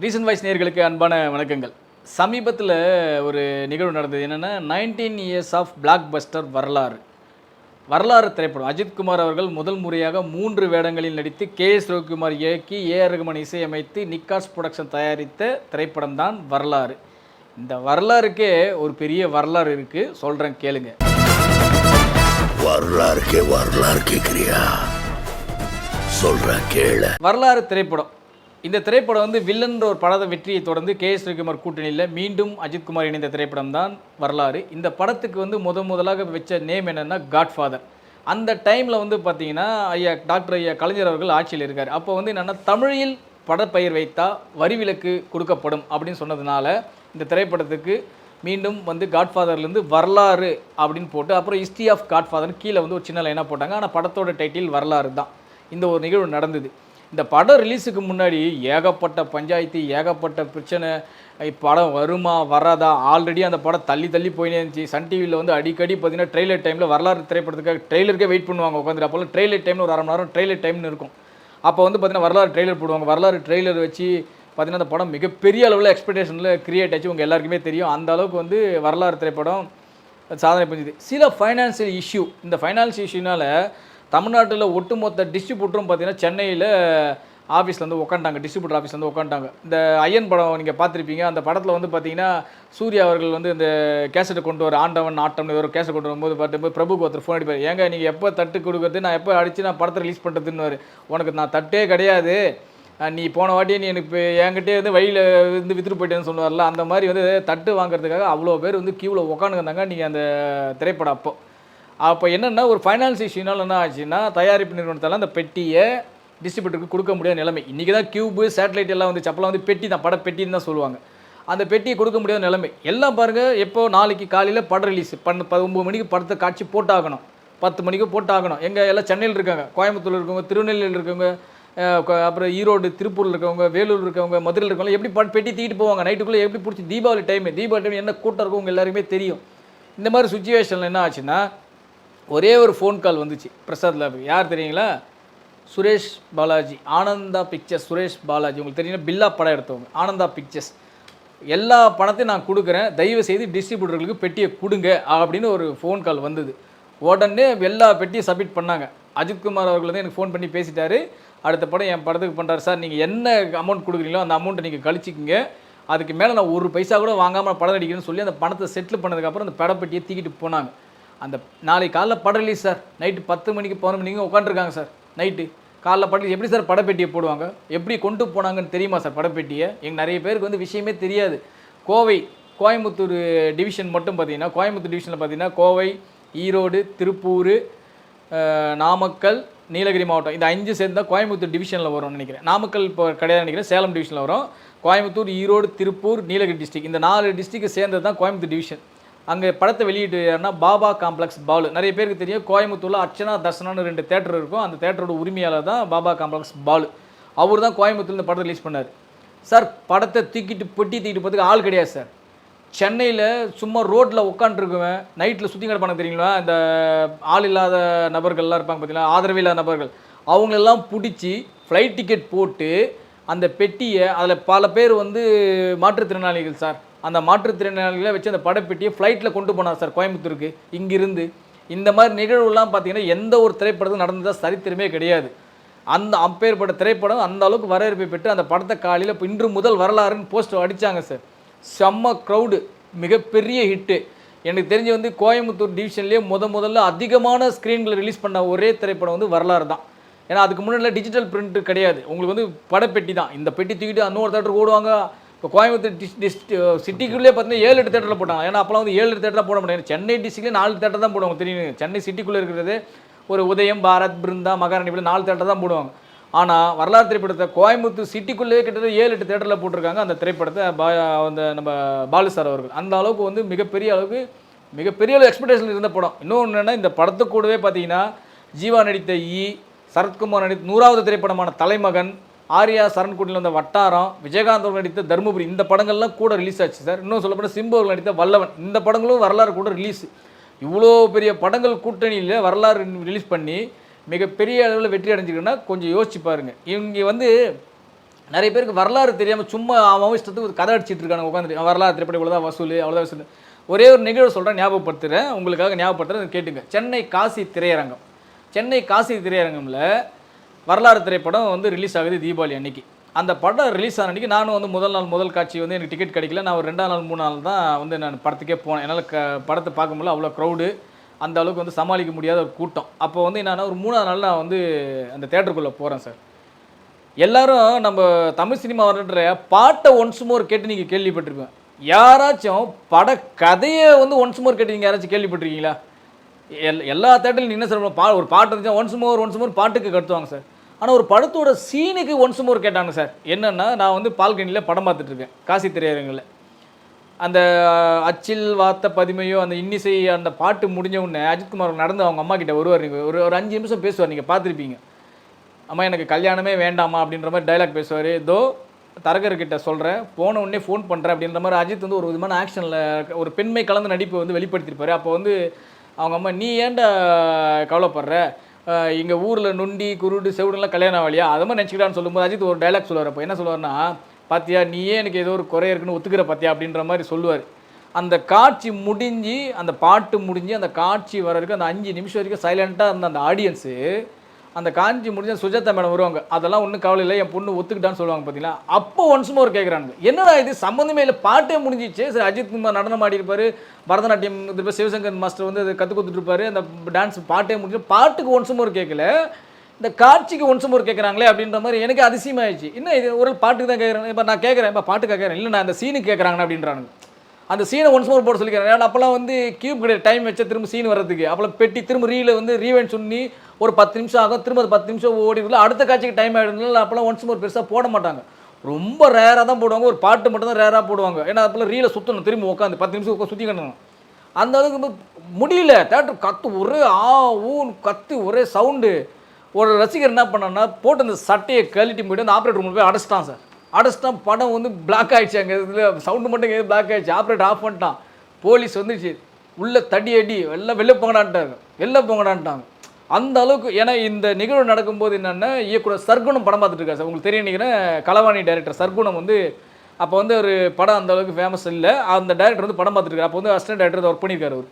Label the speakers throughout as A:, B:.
A: Recent voice நேர்களுக்கு அன்பான வணக்கங்கள். சமீபத்தில் ஒரு நிகழ்வு நடந்தது. என்னென்னா nineteen years of blockbuster வரலாறு. வரலாறு திரைப்படம். அஜித்குமார் அவர்கள் முதல் முறையாக மூன்று வேடங்களில் நடித்து கே எஸ் ரவிக்குமார் இயக்கி ஏ ஆர் ரகுமான் இசையமைத்து நிக்காஸ் புரொடக்ஷன் தயாரித்த திரைப்படம் தான் வரலாறு. இந்த வரலாறுக்கே ஒரு பெரிய வரலாறு இருக்குது சொல்கிறேன் கேளுங்க.
B: வரலாறுக்கே வரலாறு கேக்குறியா? சொல்ற கேள.
A: வரலாறு திரைப்படம். இந்த திரைப்படம் வந்து வில்லன்ற ஒரு படத்தை வெற்றியை தொடர்ந்து கே எஸ் ரவிக்குமார் கூட்டணியில் மீண்டும் அஜித்குமார் இணைந்த திரைப்படம் தான் வரலாறு. இந்த படத்துக்கு வந்து முத முதலாக வச்ச நேம் என்னென்னா காட்ஃபாதர் அந்த டைமில் வந்து பார்த்தீங்கன்னா ஐயா டாக்டர் ஐயா கலைஞர் அவர்கள் ஆட்சியில் இருக்கார். அப்போ வந்து என்னென்னா தமிழில் படப்பெயர் வைத்தா வரிவிலக்கு கொடுக்கப்படும் அப்படின்னு சொன்னதுனால இந்த திரைப்படத்துக்கு மீண்டும் வந்து காட்ஃபாதர்லேருந்து வரலாறு அப்படின்னு போட்டு அப்புறம் ஹிஸ்ட்ரி ஆஃப் காட்ஃபாதர் கீழே வந்து ஒரு சின்ன லைனாக போட்டாங்க. ஆனால் படத்தோட டைட்டில் வரலாறு தான். இந்த ஒரு நிகழ்வு நடந்தது. இந்த படம் ரிலீஸுக்கு முன்னாடி ஏகப்பட்ட பஞ்சாயத்து ஏகப்பட்ட பிரச்சனை. படம் வருமா வராதா? ஆல்ரெடி அந்த படம் தள்ளி தள்ளி போயினே இருந்துச்சு. சன் டிவியில் வந்து அடிக்கடி பார்த்தீங்கன்னா ட்ரெய்லர் டைமில் வரலாறு திரைப்படத்துக்காக ட்ரெய்லருக்கே வெயிட் பண்ணுவாங்க. உட்காந்துட்டு அப்போல்லாம் ட்ரெய்லர் டைம்னு ஒரு அரை மணி நேரம் ட்ரெய்லர் டைம்னு இருக்கும். அப்போ வந்து பார்த்தீங்கன்னா வரலாறு ட்ரெய்லர் போடுவாங்க. வரலாறு ட்ரெய்லர் வச்சு பார்த்தீங்கன்னா அந்த படம் மிகப்பெரிய அளவில் எக்ஸ்பெக்டேஷனில் கிரியேட் ஆச்சு. உங்கள் எல்லாருக்குமே தெரியும். அந்த அளவுக்கு வந்து வரலாறு திரைப்படம் சாதனை புரிஞ்சுது. சில ஃபைனான்சியல் இஷ்யூ இந்த ஃபைனான்சியல் இஷ்யூனால் தமிழ்நாட்டில் ஒட்டுமொத்த டிஸ்ட்ரிபியூட்டரும் பார்த்தீங்கன்னா சென்னையில் ஆஃபீஸ்லேருந்து வந்து உட்காந்துட்டாங்க டிஸ்ட்ரிபியூட்டர் ஆஃபீஸில் வந்து உட்காந்துட்டாங்க இந்த ஐயன் படம் நீங்கள் பார்த்துருப்பீங்க. அந்த படத்தில் வந்து பார்த்தீங்கன்னா சூர்யா அவர்கள் வந்து இந்த கேசட்டை கொண்டு வர ஆண்டவன் ஆட்டம்னு ஒரு கேசட் கொண்டு வரும்போது பார்த்தும்போது பிரபுக்கு ஒருத்தர் ஃபோன் அடிப்பார். ஏங்க நீங்கள் எப்போ தட்டு கொடுக்குறது நான் எப்போ அடித்து நான் படத்தை ரிலீஸ் பண்ணுறதுன்னு உனக்கு நான் தட்டே கிடையாது. நீ போன வாட்டி நீ எனக்கு இப்போ என்கிட்டே வந்து வழியில் வந்து வித்துட்டு போயிட்டேன்னு சொல்லுவார்ல அந்த மாதிரி வந்து தட்டு வாங்குறதுக்காக அவ்வளோ பேர் வந்து கியூவில் உட்காந்துருந்தாங்க நீங்கள் அந்த திரைப்படம் அப்போ. அப்போ என்னென்னா ஒரு ஃபைனான்ஸ் இஷ்யூனால் என்ன ஆச்சுன்னா தயாரிப்பு நிறுவனத்தால் அந்த பெட்டியை டிஸ்ட்ரிபியூட்டருக்கு கொடுக்க முடியாத நிலைமை. இன்றைக்கி தான் கியூபு சேட்டலைட் எல்லாம் வந்து அப்போலாம் வந்து பெட்டி தான் பட பெட்டின்னு தான் சொல்லுவாங்க. அந்த பெட்டியை கொடுக்க முடியாத நிலைமை. எல்லாம் பாருங்கள் எப்போ நாளைக்கு காலையில் படம் ரிலீஸ் பண்ண ஒம்பது மணிக்கு படத்தை காட்சி போட்டாகணும். பத்து மணிக்கு போட்டாகணும். எங்கே எல்லாம் சென்னையில் இருக்காங்க. கோயம்புத்தூர் இருக்கவங்க திருநெல்வேலியில் இருக்கவங்க அப்புறம் ஈரோடு திருப்பூரில் இருக்கவங்க வேலூர் இருக்கவங்க மதுரையில் இருக்கவங்க எப்படி பட் பெட்டி தீட்டு போவாங்க? நைட்டுக்குள்ளே எப்படி பிடிச்சி தீபாவளி டைம் தீபாவளி டைம் என்ன கூட்டம் இருக்கும் உங்கள் எல்லாருமே தெரியும். இந்த மாதிரி சுச்சுவேஷனில் என்ன ஆச்சுன்னா ஒரே ஒரு ஃபோன் கால் வந்துச்சு. பிரசாத் லேப் யார் தெரியுங்களா? சுரேஷ் பாலாஜி. ஆனந்தா பிக்சர்ஸ் சுரேஷ் பாலாஜி. உங்களுக்கு தெரியும் பில்லா படம் எடுத்தவங்க. ஆனந்தா பிக்சர்ஸ் எல்லா பணத்தையும் நான் கொடுக்குறேன். தயவு செய்து டிஸ்ட்ரிபியூட்டர்களுக்கு பெட்டியை கொடுங்க அப்படின்னு ஒரு ஃபோன் கால் வந்தது. உடனே எல்லா பெட்டியும் சப்மிட் பண்ணாங்க. அஜித்குமார் அவர்கள் வந்து எனக்கு ஃபோன் பண்ணி பேசிட்டாரு. அடுத்த படம் என் படத்துக்கு பண்ணுறாரு சார் நீங்கள் என்ன அமௌண்ட் கொடுக்குறீங்களோ அந்த அமௌண்ட்டை நீங்கள் கழிச்சிக்கிங்க. அதுக்கு மேலே நான் ஒரு பைசா கூட வாங்காமல் படம் அடிக்கிறேன்னு சொல்லி அந்த பணத்தை செட்டில் பண்ணதுக்கப்புறம் அந்த படப்பெட்டியை தூக்கிட்டு போனாங்க. அந்த நாளைக்கு காலைல படம் ரிலீஸ் சார் நைட்டு பத்து மணிக்கு பதினொரு மணிக்கு உட்காந்துருக்காங்க சார் நைட்டு காலைல படம் எப்படி சார் படப்பெட்டியை போடுவாங்க? எப்படி கொண்டு போனாங்கன்னு தெரியுமா சார் படப்பெட்டியை? எங்கள் நிறைய பேருக்கு வந்து விஷயமே தெரியாது. கோவை கோயம்புத்தூர் டிவிஷன் மட்டும் பார்த்தீங்கன்னா கோயம்புத்தூர் டிவிஷனில் பார்த்தீங்கன்னா கோவை ஈரோடு திருப்பூர் நாமக்கல் நீலகிரி மாவட்டம். இந்த அஞ்சு சேர்ந்து தான் கோயம்புத்தூர் டிவிஷனில் வரும்னு நினைக்கிறேன். நாமக்கல் இப்போ கிடையாது நினைக்கிறேன். சேலம் டிவிஷனில் வரும். கோயம்புத்தூர் ஈரோடு திருப்பூர் நீலகிரி டிஸ்ட்ரிக் இந்த நாலு டிஸ்ட்ரிக்கு சேர்ந்தது தான் கோயம்புத்தூர் டிவிஷன் அங்கே படத்தை வெளியிட்டு யாருன்னா பாபா காம்ப்ளெக்ஸ் பாலு. நிறைய பேருக்கு தெரியும் கோயம்புத்தூரில் அர்ச்சனா தர்சனான்னு ரெண்டு தேட்டர் இருக்கும். அந்த தேட்டரோட உரிமையாளர் தான் பாபா காம்ப்ளெக்ஸ் பாலு. அவர் தான் கோயம்புத்தூர்ல இந்த படத்தை ரிலீஸ் பண்ணார். சார் படத்தை தூக்கிட்டு பெட்டி தூக்கிட்டு போகிறதுக்கு ஆள் கிடையாது சார். சென்னையில் சும்மா ரோட்டில் உட்காந்துருக்குவேன் நைட்டில் சுற்றி கிடப்பாங்க தெரியுங்களா? இந்த ஆள் இல்லாத நபர்கள்லாம் இருப்பாங்க பார்த்தீங்களா ஆதரவு இல்லாத நபர்கள். அவங்களெல்லாம் பிடிச்சி ஃப்ளைட் டிக்கெட் போட்டு அந்த பெட்டியை அதில் பல பேர் வந்து மாற்றுத்திறனாளிகள் சார். அந்த மாற்றுத்திறனாளிகளை வச்சு அந்த படப்பெட்டியை ஃப்ளைட்டில் கொண்டு போனார் சார் கோயம்புத்தூருக்கு. இங்கிருந்து. இந்த மாதிரி நிகழ்வுலாம் பார்த்தீங்கன்னா எந்த ஒரு திரைப்படத்தும் நடந்ததாக சரித்திரமே கிடையாது. அந்த அப்பேற்பட்ட திரைப்படம் அந்த அளவுக்கு வரவேற்பை பெற்று அந்த படத்தை காலையில் இப்போ இன்று முதல் வரலாறுன்னு போஸ்ட் அடித்தாங்க சார். செம்ம க்ரௌடு மிகப்பெரிய ஹிட்டு எனக்கு தெரிஞ்சு வந்து கோயம்புத்தூர் டிவிஷன்லேயே முத முதல்ல அதிகமான ஸ்க்ரீன்களை ரிலீஸ் பண்ண ஒரே திரைப்படம் வந்து வரலாறு தான். ஏன்னா அதுக்கு முன்னாடி டிஜிட்டல் பிரிண்ட் கிடையாது. உங்களுக்கு வந்து படப்பெட்டி தான். இந்த பெட்டி தூக்கிட்டு இன்னொரு தேட்டருக்கு ஓடுவாங்க. இப்போ கோயம்புத்தூர் டிஸ் டிஸ்ட் சிட்டிக்குள்ளே பார்த்தீங்கன்னா ஏழு எட்டு தேட்டரில் போட்டாங்க. ஏன்னா அப்போலாம் வந்து ஏழு எட்டு தேட்டரில் போட முடியாது. சென்னை டிஸ்ட்ரிக்ட்லேயே நாலு தேட்டர் தான் போடுவாங்க. தெரியும்? சென்னை சிட்டிக்குள்ளே இருக்கிறது ஒரு உதயம் பாரத் பிருந்தா மகாராணி இப்படி நாலு தேட்டர் தான் போடுவாங்க. ஆனால் வரலாறு திரைப்படத்தை கோயம்புத்தூர் சிட்டிக்குள்ளேயே கிட்டத்தட்ட ஏழு எட்டு தேட்டரில் போட்டிருக்காங்க அந்த திரைப்படத்தை பா அந்த நம்ம பாலு சார் அவர்கள். அந்த அளவுக்கு வந்து மிகப்பெரிய அளவுக்கு மிகப்பெரிய அளவு எக்ஸ்பெக்டேஷன் இருந்த படம். இன்னொன்று என்னென்னா இந்த படத்து கூடவே பார்த்தீங்கன்னா ஜீவா நடித்த ஈ சரத்குமார் நடித்த நூறாவது திரைப்படமான தலைமகன் ஆர்யா சரண்குடியில் வந்த வட்டாரம் விஜயகாந்த் அவர்கள் நடித்த தருமபுரி இந்த படங்கள்லாம் கூட ரிலீஸ் ஆச்சு சார். இன்னும் சொல்லப்போனால் சிம்பு அவர்கள் நடித்த வல்லவன் இந்த படங்களும் வரலாறு கூட ரிலீஸ் இவ்வளோ பெரிய படங்கள் கூட்டணியில் வரலாறு ரிலீஸ் பண்ணி மிகப்பெரிய அளவில் வெற்றி அடைஞ்சிருக்குன்னா கொஞ்சம் யோசிச்சு பாருங்கள் இவங்க வந்து நிறைய பேருக்கு வரலாறு தெரியாமல் சும்மா அவன் இஷ்டத்துக்கு கதை அடிச்சிட்டு இருக்காங்க உட்காந்துட்டு வரலாறு திரைப்படம் இவ்வளோதான் வசூல் அவ்வளோதான் வசூல். ஒரே ஒரு நிகழ்வு சொல்கிறேன் ஞாபகப்படுத்துகிறேன் உங்களுக்காக ஞாபகப்படுத்துகிறேன் கேட்டுங்க. சென்னை காசி திரையரங்கம். சென்னை காசி திரையரங்கமில் வரலாறு திரைப்படம் வந்து ரிலீஸ் ஆகுது தீபாவளி அன்னைக்கு. அந்த படம் ரிலீஸ் ஆன அன்னைக்கு நானும் வந்து முதல் நாள் முதல் காட்சி வந்து எனக்கு டிக்கெட் கிடைக்கல. நான் ஒரு ரெண்டாம் நாள் மூணு நாள் தான் வந்து நான் படத்துக்கே போனேன். என்னால் க படத்தை பார்க்கும்போது அவ்வளோ க்ரௌடு அந்த அளவுக்கு வந்து சமாளிக்க முடியாத ஒரு கூட்டம். அப்போ வந்து என்னென்னா ஒரு மூணாவது நாள் நான் வந்து அந்த தேட்டருக்குள்ளே போகிறேன் சார். எல்லாரும் நம்ம தமிழ் சினிமா வரன்ற பாட்டை ஒன்ஸ் மோர் கேட்டு நீங்கள் கேள்விப்பட்டிருப்பேன் யாராச்சும் பட கதையை வந்து ஒன்ஸ் மோர் கேட்டு நீங்கள் யாராச்சும் கேள்விப்பட்டிருக்கீங்களா? எல் எல்லா தேட்டர்லையும் என்ன சார் பா ஒரு பாட்டு இருந்துச்சா ஒன்ஸ் மோர் ஒன்ஸ் மோர் பாட்டுக்கு கட்டுவாங்க சார். ஆனால் ஒரு படத்தோட சீனுக்கு ஒன்ஸ் மோர் கேட்டாங்க சார். என்னென்னா நான் வந்து பால்கனியில் படம் பார்த்துட்ருக்கேன் காசி திரையரங்கில். அந்த அச்சில் வார்த்த பதிமையோ அந்த இன்னிசை அந்த பாட்டு முடிஞ்ச உடனே அஜித்குமார் நடந்து அவங்க அம்மா கிட்ட வருவார். நீங்கள் ஒரு ஒரு அஞ்சு நிமிஷம் பேசுவார். நீங்கள் பார்த்துருப்பீங்க. அம்மா எனக்கு கல்யாணமே வேண்டாமா அப்படின்ற மாதிரி டைலாக் பேசுவார். இதோ தரகர்கிட்ட சொல்கிறேன் போன உடனே ஃபோன் பண்ணுறேன் அப்படின்ற மாதிரி அஜித் வந்து ஒரு விதமான ஆக்ஷனில் ஒரு பெண்மை கலந்த நடிப்பை வந்து வெளிப்படுத்தியிருப்பாரு அப்போ வந்து அவங்க அம்மா நீ ஏன்டா கவலைப்படுற? இங்கே ஊரில் நொண்டி குருடு செவிடுலாம் கல்யாணம் ஆகலையா? அதை மாதிரி நினச்சிக்கிட்டான்னு சொல்லும்போது அஜித் ஒரு டைலாக் சொல்லுவார். அப்போ என்ன சொல்லுவார்னா பாத்தியா நீயே எனக்கு ஏதோ ஒரு குறை இருக்குன்னு ஒத்துக்கிற பாத்தியா அப்படின்ற மாதிரி சொல்லுவார். அந்த காட்சி முடிஞ்சு அந்த பாட்டு முடிஞ்சு அந்த காட்சி வர வரைக்கும் அந்த அஞ்சு நிமிஷம் வரைக்கும் சைலண்ட்டாக இருந்த அந்த ஆடியன்ஸு அந்த காஞ்சி முடிஞ்ச சுஜாதா மேடம் வருவாங்க. அதெல்லாம் ஒன்றும் கவலை இல்லை. என் பொண்ணு ஒத்துக்கிட்டான்னு சொல்லுவாங்க பார்த்தீங்களா அப்போ ஒன்ஸ் மோர் கேட்குறாங்க என்னடா இது? சம்மந்தமே இல்லை. பாட்டே முடிஞ்சிச்சு சரி அஜித் குமார் நடனம் ஆடிருப்பாரு பரதநாட்டியம் இது சிவசங்கர் மாஸ்டர் வந்து அதை கற்றுக் கொடுத்துட்ருப்பாரு அந்த டான்ஸ் பாட்டே முடிஞ்சு பாட்டுக்கு ஒன்ஸ் மோர் கேட்கல இந்த காட்சிக்கு ஒன்ஸ் மோர் கேட்குறாங்களே அப்படின்ற மாதிரி எனக்கு அதிசயமாயிடுச்சு. இன்னும் இது? ஒரு பாட்டுக்கு தான் கேட்குறேன் இப்போ நான் கேட்குறேன் இப்போ பாட்டு கேட்குறேன் இல்லை நான் அந்த சீனுக்கு கேட்குறாங்க அப்படின்றானுங்க. அந்த சீனை ஒன்ஸ் மோர் போட சொல்லிக்கிறேன். அப்போல்லாம் வந்து கியூப் கிடையாது. டைம் வச்சா திரும்ப சீன் வர்றதுக்கு. அப்போல்லாம் பெட்டி திரும்ப ரீல வந்து ரீவெண்ட் சொல்லி ஒரு பத்து நிமிஷம் ஆகும். திரும்ப அது பத்து நிமிஷம் ஓடிடுல அடுத்த காட்சிக்கு டைம் ஆகிடுதுனால அப்போல்லாம் ஒன்ஸ் மோர் பெருசாக போட மாட்டாங்க. ரொம்ப ரேராக தான் போடுவாங்க. ஒரு பாட்டு மட்டும் தான் ரேராக போடுவாங்க. ஏன்னா அப்போல்லாம் ரீலை சுற்றணும் திரும்ப உட்காந்து பத்து நிமிஷம் உட்காந்து சுற்றி கட்டணும். அந்த அளவுக்கு முடியல. தேட்டர் கத்து ஒரே ஆ ஊன் கத்து ஒரே சவுண்டு ஒரு ரசிகர் என்ன பண்ணான்னா போட்டு அந்த சட்டையை கழட்டி போயிட்டு அந்த ஆப்ரேட்டர் ரூமில் போய் அடைச்சிட்டான் சார். அடைச்சிட்டான் படம் வந்து பிளாக் ஆகிடுச்சு அங்கே இதில் சவுண்டு மட்டும் எங்கே பிளாக் ஆயிடுச்சு. ஆப்ரேட் ஆஃப் பண்ணிட்டான். போலீஸ் வந்துச்சு. உள்ள தடி அடி எல்லாம் வெளில போங்கடான்ட்டாங்க. வெளில போங்கடான்ட்டாங்க. அந்த அளவுக்கு ஏன்னா இந்த நிகழ்வு நடக்கும்போது என்னென்னா இயக்குனர் சர்க்குணம் படம் பார்த்துட்டு இருக்காரு சார். உங்களுக்கு தெரியும் நினைக்கிறேன் கலவாணி டைரக்டர் சர்க்குணம் வந்து அப்போ வந்து ஒரு படம் அந்த அளவுக்கு ஃபேமஸ் இல்லை. அந்த டைரக்டர் வந்து படம் பார்த்துட்டு இருக்காரு. அப்போ வந்து அசிஸ்டன்ட் டைரக்டர் ஒர்க் பண்ணியிருக்காரு அவர்.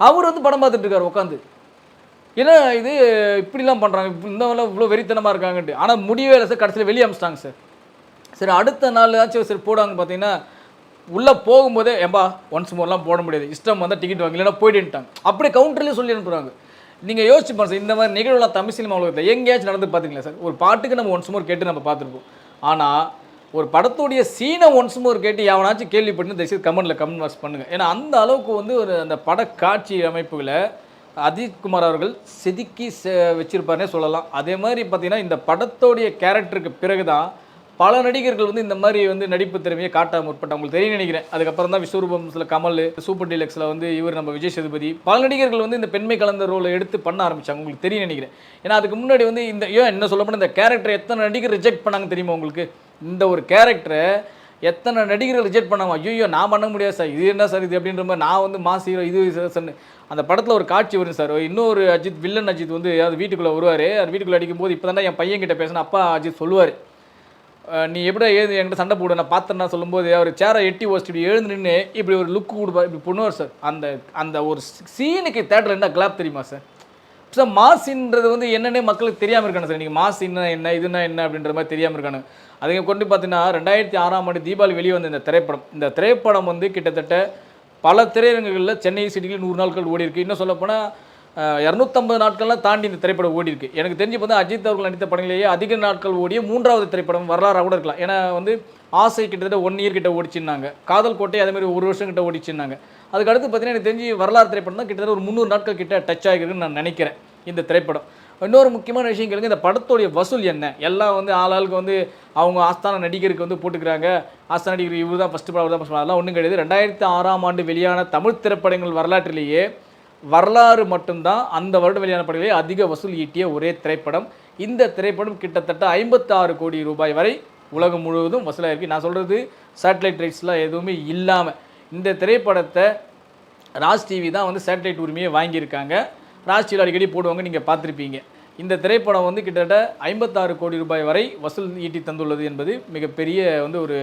A: அவர் வந்து படம் பார்த்துட்டு இருக்காரு உட்காந்து ஏன்னா இது இப்படிலாம் பண்ணுறாங்க இந்த இவ்வளோ வெறித்தனமாக இருக்காங்கன்ட்டு. ஆனால் முடியவே இல்லை சார். கடைசியில் வெளியே அமிச்சிட்டாங்க சார். சரி அடுத்த நாள் ஆச்சு சரி போடுவாங்க பார்த்தீங்கன்னா உள்ளே போகும்போதே ஏம்பா ஒன்ஸ் மோர்லாம் போட முடியாது. இஷ்டம் வந்தால் டிக்கெட் வாங்க இல்லைன்னா போயிட்டுட்டாங்க அப்படியே கவுண்டர்லேயே சொல்லி அனுப்புகிறாங்க நீங்கள் யோசிச்சு பாருங்க சார் இந்த மாதிரி நிகழ்வுலாம் தமிழ் சினிமா உலகத்தில் எங்கேயாச்சும் நடந்து பார்த்தீங்களா சார் ஒரு பாட்டுக்கு நம்ம ஒன்ஸ் மோர் கேட்டு நம்ம பார்த்துருப்போம் ஆனால் ஒரு படத்துடைய சீனை ஒன்ஸ் மோர் கேட்டு எவனாச்சும் கேள்விப்பட்டு தயவுசெய்து கமெண்ட்டில் கமெண்ட் பாக்ஸ் பண்ணுங்கள் ஏன்னா அந்த அளவுக்கு வந்து ஒரு அந்த படக்காட்சி அமைப்புகளை அஜித்குமார் அவர்கள் செதுக்கி செ- வச்சிருப்பாருனே சொல்லலாம். அதே மாதிரி பார்த்திங்கன்னா இந்த படத்தோடைய கேரக்டருக்கு பிறகு தான் பல நடிகர்கள் வந்து இந்த மாதிரி வந்து நடிப்பு திறமையை காட்ட முற்பட்ட உங்களுக்கு தெரியும் நினைக்கிறேன். அதுக்கப்புறம் தான் விஸ்வரூபம்ஸில் கமல் சூப்பர் டீலக்ஸில் வந்து இவர் நம்ம விஜய் சேதுபதி. பல நடிகர்கள் வந்து இந்த பெண்மை கலந்த ரோலை எடுத்து பண்ண ஆரம்பிச்சாங்க. உங்களுக்கு தெரியும் நினைக்கிறேன். ஏன்னா அதுக்கு முன்னாடி வந்து இந்த ஏன் என்ன சொல்ல போனால் இந்த கேரக்டரை எத்தனை நடிகர் ரிஜெக்ட் பண்ணாங்க தெரியுமா உங்களுக்கு? இந்த ஒரு கேரக்டரை எத்தனை நடிகர்கள் ரிஜெக்ட் பண்ணாமல் ஐயோ நான் பண்ண முடியாது சார். இது என்ன சார் இது அப்படின்ற மாதிரி நான் வந்து மாஸ் ஹீரோ இது சார் அந்த படத்தில் ஒரு காட்சி வரும் சார். இன்னொரு அஜித் வில்லன் அஜித் வந்து அது வீட்டுக்குள்ளே வருவார். அது வீட்டுக்குள்ளே அடிக்கும்போது இப்போ தானே என் பையன் கிட்ட பேசின அப்பா அஜித் சொல்லுவார். நீ எப்படி ஏது என்கிட்ட சண்டை போடு நான் பார்த்தேன்னா சொல்லும்போது அவர் சேரை எட்டி வச்சுட்டு இப்படி எழுந்து நின்று இப்படி ஒரு லுக் கொடுப்பார் இப்படி பண்ணுவார் சார் அந்த அந்த ஒரு சீனுக்கு தேட்டர் என்ன கிளாப் தெரியுமா சார் சார் மாசின்றது வந்து என்னன்னே மக்களுக்கு தெரியாமல் இருக்கானு சார் நீங்கள் மாஸ் என்ன என்ன இதுனா என்ன அப்படின்ற மாதிரி தெரியாமல் இருக்கானு. அதுக்கு கொண்டு பார்த்தீங்கன்னா ரெண்டாயிரத்தி ஆறாம் ஆண்டு தீபாவளி வெளியே வந்த இந்த திரைப்படம். இந்த திரைப்படம் வந்து கிட்டத்தட்ட பல திரையரங்குகளில் சென்னை சிட்டியில் நூறு நாட்கள் ஓடி இருக்குது இன்னும் சொல்லப்போனால் இரநூத்தம்பது நாட்கள்லாம் தாண்டி இந்த திரைப்படம் ஓடி இருக்கு எனக்கு தெரிஞ்சு வந்து அஜித் அவர்கள் நடித்த படங்களிலேயே அதிக நாட்கள் ஓடிய மூன்றாவது திரைப்படம் வரலாறாக கூட இருக்கலாம். ஏன்னா வந்து ஆசை கிட்டத்தட்ட ஒன் இயர் கிட்ட ஓடிச்சுன்னாங்க. காதல் கோட்டை அதே மாதிரி ஒரு வருஷம் கிட்ட ஓடிச்சுன்னாங்க. அதுக்கு அடுத்து பார்த்தீங்கன்னா எனக்கு தெரிஞ்சு வரலாறு திரைப்படம் தான் கிட்டத்தட்ட ஒரு முந்நூறு நாட்கள் கிட்ட டச் ஆகிருக்குன்னு நான் நினைக்கிறேன் இந்த திரைப்படம். இன்னொரு முக்கியமான விஷயம் கேளுங்க இந்த படத்தோடைய வசூல் என்ன? எல்லாம் வந்து ஆளாளுக்கு வந்து அவங்க ஆஸ்தான நடிகருக்கு வந்து போட்டுக்கிறாங்க. ஆஸ்தான நடிகர் இவர் தான் ஃபஸ்ட்டு படம் அவர் தான் ஃபஸ்ட் அதெல்லாம் ஒன்றும் கிடையாது. ரெண்டாயிரத்தி ஆறாம் ஆண்டு வெளியான தமிழ் திரைப்படங்கள் வரலாற்றிலேயே வரலாறு மட்டும்தான் அந்த வருடம் வெளியான படங்களே அதிக வசூல் ஈட்டிய ஒரே திரைப்படம். இந்த திரைப்படம் கிட்டத்தட்ட ஐம்பத்தாறு கோடி ரூபாய் வரை உலகம் முழுவதும் வசூலாகிருக்கு நான் சொல்கிறது சேட்டலைட் ரைட்ஸ்லாம் எதுவுமே இல்லாமல் இந்த திரைப்படத்தை ராஜ் டிவி தான் வந்து சேட்டலைட் உரிமையை வாங்கியிருக்காங்க. ராஜ் டிவியில் அடிக்கடி போடுவாங்க நீங்கள் பார்த்துருப்பீங்க. இந்த திரைப்படம் வந்து கிட்டத்தட்ட ஐம்பத்தாறு கோடி ரூபாய் வரை வசூல் ஈட்டி தந்துள்ளது என்பது மிகப்பெரிய வந்து ஒரு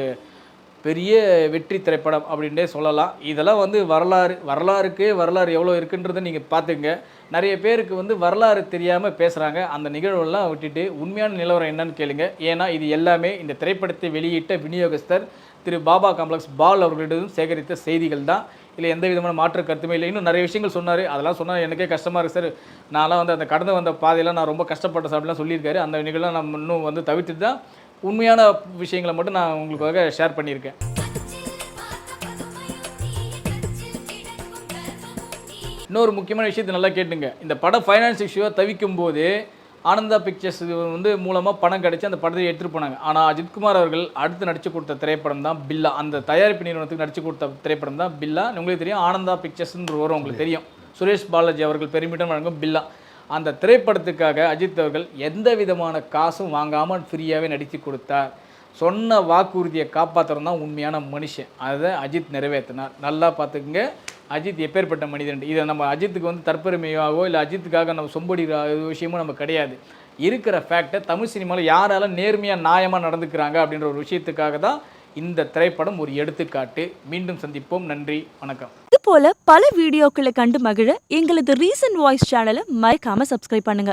A: பெரிய வெற்றி திரைப்படம் அப்படின்றே சொல்லலாம். இதெல்லாம் வந்து வரலாறு வரலாறுக்கே வரலாறு எவ்வளோ இருக்குன்றதை நீங்கள் பார்த்துங்க நிறைய பேருக்கு வந்து வரலாறு தெரியாமல் பேசுகிறாங்க அந்த நிகழ்வுலாம் விட்டுட்டு உண்மையான நிலவரம் என்னன்னு கேளுங்க. ஏன்னா இது எல்லாமே இந்த திரைப்படத்தை வெளியிட்ட விநியோகஸ்தர் திரு பாபா காம்ப்ளெக்ஸ் பால் அவர்களிடம் சேகரித்த செய்திகள் தான். இல்லை எந்த விதமான மாற்று கருத்துமே இல்லை. இன்னும் நிறைய விஷயங்கள் சொன்னார். அதெல்லாம் சொன்னால் எனக்கே கஷ்டமாக இருக்குது சார். நான்லாம் வந்து அந்த கடந்து வந்த பாதையெல்லாம் நான் ரொம்ப கஷ்டப்பட்டேன் சார் அப்படிலாம் சொல்லியிருக்காரு. அந்த நிகழ்லாம் நம்ம இன்னும் வந்து தவிர்த்துட்டு தான் உண்மையான விஷயங்களை மட்டும் நான் உங்களுக்காக ஷேர் பண்ணியிருக்கேன். இன்னொரு முக்கியமான விஷயத்தை நல்லா கேட்டுங்க. இந்த படம் ஃபைனான்ஸ் இஷ்யூவாக தவிக்கும் போது ஆனந்தா பிக்சர்ஸ் வந்து மூலமாக பணம் கிடச்சி அந்த படத்தை எடுத்துகிட்டு போனாங்க. ஆனால் அஜித்குமார் அவர்கள் அடுத்து நடித்து கொடுத்த திரைப்படம் தான் பில்லா. அந்த தயாரிப்பு நிறுவனத்துக்கு நடித்து கொடுத்த திரைப்படம் தான் பில்லா. உங்களுக்கு தெரியும் ஆனந்தா பிக்சர்ஸ்னு வரும் உங்களுக்கு தெரியும். சுரேஷ் பாலாஜி அவர்கள் பெருமிடம் வழங்கும் பில்லா. அந்த திரைப்படத்துக்காக அஜித் அவர்கள் எந்த விதமான காசும் வாங்காமல் ஃப்ரீயாகவே நடித்து கொடுத்தார். சொன்ன வாக்குறுதியை காப்பாற்றுறது தான் உண்மையான மனுஷன். அதை அஜித் நிறைவேற்றினார். நல்லா பார்த்துக்குங்க. அஜித் எப்பேற்பட்ட மனிதன் இதை நம்ம அஜித்துக்கு வந்து தற்பெருமையாகவோ இல்லை அஜித்துக்காக நம்ம சொம்படிக்கிற விஷயமும் நம்ம கிடையாது. இருக்கிற ஃபேக்டை தமிழ் சினிமாவில் யாரால நேர்மையாக நியாயமாக நடந்துக்கிறாங்க அப்படின்ற ஒரு விஷயத்துக்காக தான் இந்த திரைப்படம் ஒரு எடுத்துக்காட்டு. மீண்டும் சந்திப்போம். நன்றி. வணக்கம்.
C: இது போல பல வீடியோக்களை கண்டு மகிழ எங்களது ரீசன்ட் வாய்ஸ் சேனலை மறைக்காம சப்ஸ்கிரைப் பண்ணுங்க.